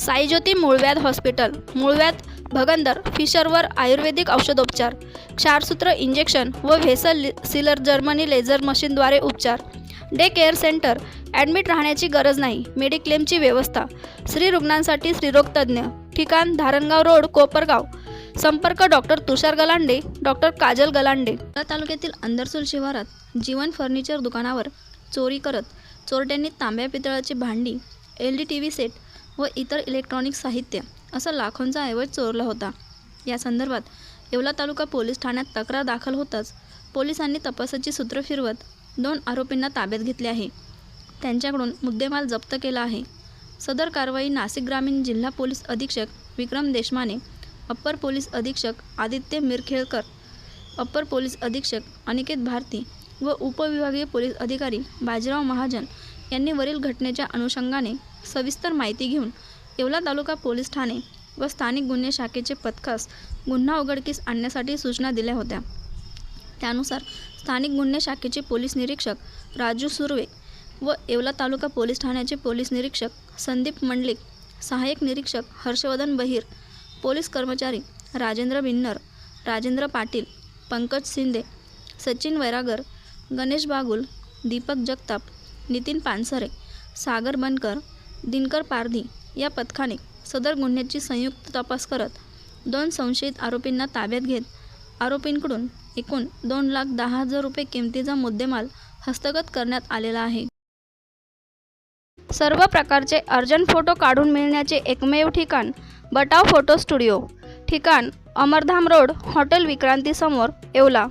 साईज्योती मूळव्याध हॉस्पिटल मुळव्याध भगंदर फिशरवर आयुर्वेदिक औषधोपचार क्षारसूत्र इंजेक्शन व व्हेसल सिलर जर्मनी लेझर मशीनद्वारे उपचार. डे केअर सेंटर ॲडमिट राहण्याची गरज नाही मेडिक्लेमची व्यवस्था. स्त्री रुग्णांसाठी स्त्रीरोगतज्ञ ठिकाण धारणगाव रोड कोपरगाव. संपर्क डॉक्टर तुषार गलांडे डॉक्टर काजल गलांडे. तालुक्यातील अंदरसूल शिवारात जीवन फर्निचर दुकानावर चोरी करत चोरट्यांनी तांब्या पितळाची भांडी L D T V set व इतर इलेक्ट्रॉनिक साहित्य असा लाखोंचा ऐवज चोरला होता. या संदर्भात येवला तालुका पोलीस ठाण्यात तक्रार दाखल होताच पोलिसांनी तपासाची सूत्र फिरवत दोन आरोपींना ताब्यात घेतले आहे. त्यांच्याकडून मुद्देमाल जप्त केला आहे. सदर कारवाई नाशिक ग्रामीण जिल्हा पोलीस अधीक्षक विक्रम देशमाने अप्पर पोलीस अधीक्षक आदित्य मिरखेळकर अप्पर पोलीस अधीक्षक अनिकेत भारती व उपविभागीय पोलीस अधिकारी बाजीराव महाजन यांनी वरील घटनेच्या अनुषंगाने सविस्तर माहिती घेऊन येवला तालुका पोलीस ठाणे व स्थानिक गुन्हे शाखेचे पथकास गुन्हा उघडकीस आणण्यासाठी सूचना दिल्या होत्या. त्यानुसार स्थानिक गुन्हे शाखेचे पोलीस निरीक्षक राजू सुर्वे व येवला तालुका पोलीस ठाण्याचे पोलीस निरीक्षक संदीप मंडलिक सहाय्यक निरीक्षक हर्षवर्धन बहिर पोलीस कर्मचारी राजेंद्र बिन्नर राजेंद्र पाटील पंकज शिंदे सचिन वैरागर गणेश बागुल दीपक जगताप नितीन पानसरे सागर बनकर दिनकर पारधी या पथकाने सदर गुन्ह्याची संयुक्त तपास करत दोन संशयित आरोपींना ताब्यात घेत आरोपींकडून एकूण दोन लाख दहा हजार रुपये किमतीचा मुद्देमाल हस्तगत करण्यात आलेला आहे. सर्व प्रकारचे अर्जंट फोटो काढून मिळण्याचे एकमेव ठिकाण बटाव फोटो स्टुडिओ ठिकाण अमरधाम रोड हॉटेल विक्रांतीसमोर येवला.